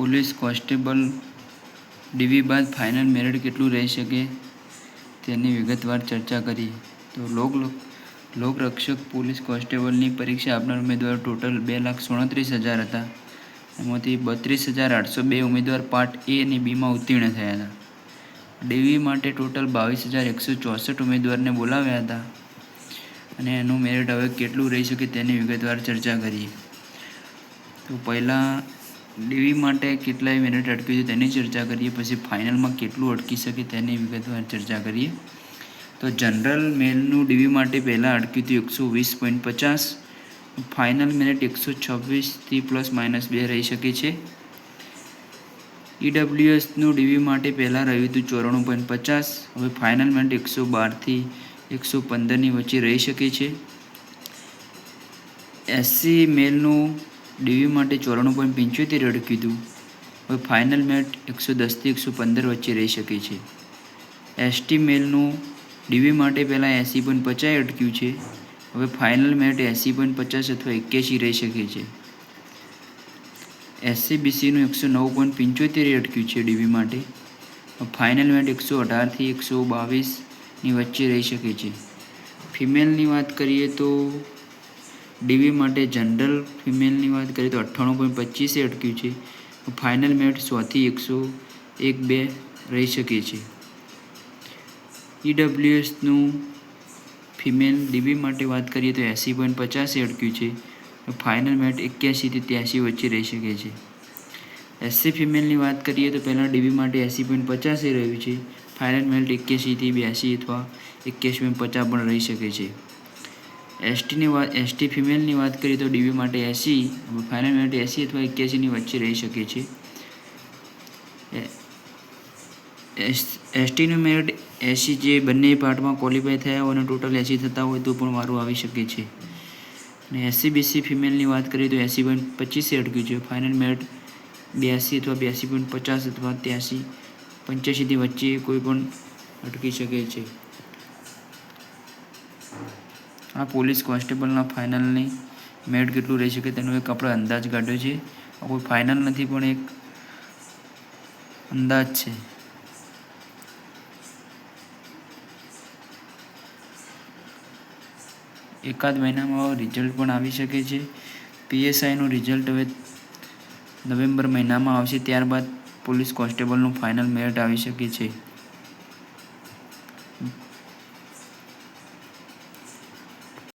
Police constable DV બાદ final merit કેટલું રહી શકે તેની વિગતવાર ચર્ચા કરી. તો લોક લોકરક્ષક પોલીસ કોન્સ્ટેબલની પરીક્ષા આપનાર ઉમેદવારો ટોટલ બે લાખ સુડત્રીસ હજાર હતા. એમાંથી બત્રીસ હજાર આઠસો બે ઉમેદવાર પાર્ટ એ અને બીમાં ઉત્તીર્ણ થયા હતા. ડીવી માટે ટોટલ બાવીસ હજાર એકસો ચોસઠ ઉમેદવારને બોલાવ્યા હતા. અને એનું મેરિટ હવે કેટલું રહી શકે તેની વિગતવાર ચર્ચા કરીએ તો પહેલાં ડીવી માટે કેટલાય મિનિટ અટક્યું છે તેની ચર્ચા કરીએ, પછી ફાઇનલમાં કેટલું અટકી શકે તેની વિગતવાર ચર્ચા કરીએ. તો જનરલ મેલનું ડીવી માટે પહેલાં અટક્યું હતું એકસો વીસ પોઈન્ટ પચાસ, ફાઇનલ મિનિટ એકસો છવ્વીસથી પ્લસ માઇનસ બે રહી શકે છે. ઈડબ્લ્યુએસનું ડીવી માટે પહેલાં રહ્યું હતું ચોરાણું પોઈન્ટ પચાસ, હવે ફાઇનલ મિનિટ એકસો બારથી એકસો પંદરની વચ્ચે રહી શકે છે. એસસી મેલનું ડીવી માટે ચોરાણું પોઈન્ટ પંચોતેર અટક્યું હતું. હવે ફાઇનલ મેટ એકસો દસથી એકસો પંદર વચ્ચે રહી શકે છે. એસટી મેલનું ડીવી માટે પહેલાં એંસી પોઈન્ટ પચાસ અટક્યું છે. હવે ફાઇનલ મેટ એંસી પોઈન્ટ પચાસ અથવા એક્યાસી રહી શકે છે. એસસીબીસીનું એકસો નવ પોઈન્ટ પંચોતેર અટક્યું છે ડીવી માટે. ફાઇનલ મેટ એકસો અઢારથી એકસો બાવીસની વચ્ચે રહી શકે છે. ફિમેલની વાત કરીએ તો ડીવી માટે જનરલ ફિમેલની વાત કરીએ તો અઠ્ઠાણું પોઈન્ટ પચીસે અટક્યું છે. ફાઇનલ મેટ સોથી એકસો એક બે રહી શકે છે. ઈડબ્લ્યુએસનું ફિમેલ ડીબી માટે વાત કરીએ તો એંસી પોઈન્ટ પચાસે અટક્યું છે. ફાઇનલ મેટ એક્યાસીથી ત્યાંસી વચ્ચે રહી શકે છે. એસસી ફિમેલની વાત કરીએ તો પહેલાં ડીબી માટે એંસી પોઈન્ટ પચાસે રહ્યું છે. ફાઇનલ મેટ એક્યાસીથી બ્યાસી અથવા એક્યાસી પોઈન્ટ પચાસ પણ રહી શકે છે. એસટીની વાત, એસટી ફિમેલની વાત કરીએ તો ડીવી માટે એસી ફાઇનલ મેટ એસી અથવા એક્યાસીની વચ્ચે રહી શકે છે. એસટીનું મેરિટ એસી જે બંને પાર્ટમાં ક્વોલિફાય થયા હોય અને ટોટલ એસી થતા હોય તો પણ વારું આવી શકે છે. અને એસસી બીસી ફિમેલની વાત કરીએ તો એસી પોઈન્ટ પચીસે અટક્યું છે. ફાઇનલ મેરિટ બ્યાસી અથવા બ્યાસી પોઈન્ટ પચાસ અથવા ત્યાસી પંચ્યાસીની વચ્ચે કોઈ પણ અટકી શકે છે. આ પોલીસ કોન્સ્ટેબલના ફાઇનલની મેરિટ કેટલું રહી શકે તેનો એક આપણે અંદાજ કાઢ્યો છે. કોઈ ફાઇનલ નથી, પણ એક અંદાજ છે. એકાદ મહિનામાં રિઝલ્ટ પણ આવી શકે છે. પીએસઆઈનું રિઝલ્ટ હવે નવેમ્બર મહિનામાં આવશે, ત્યારબાદ પોલીસ કોન્સ્ટેબલનું ફાઇનલ મેરિટ આવી શકે છે.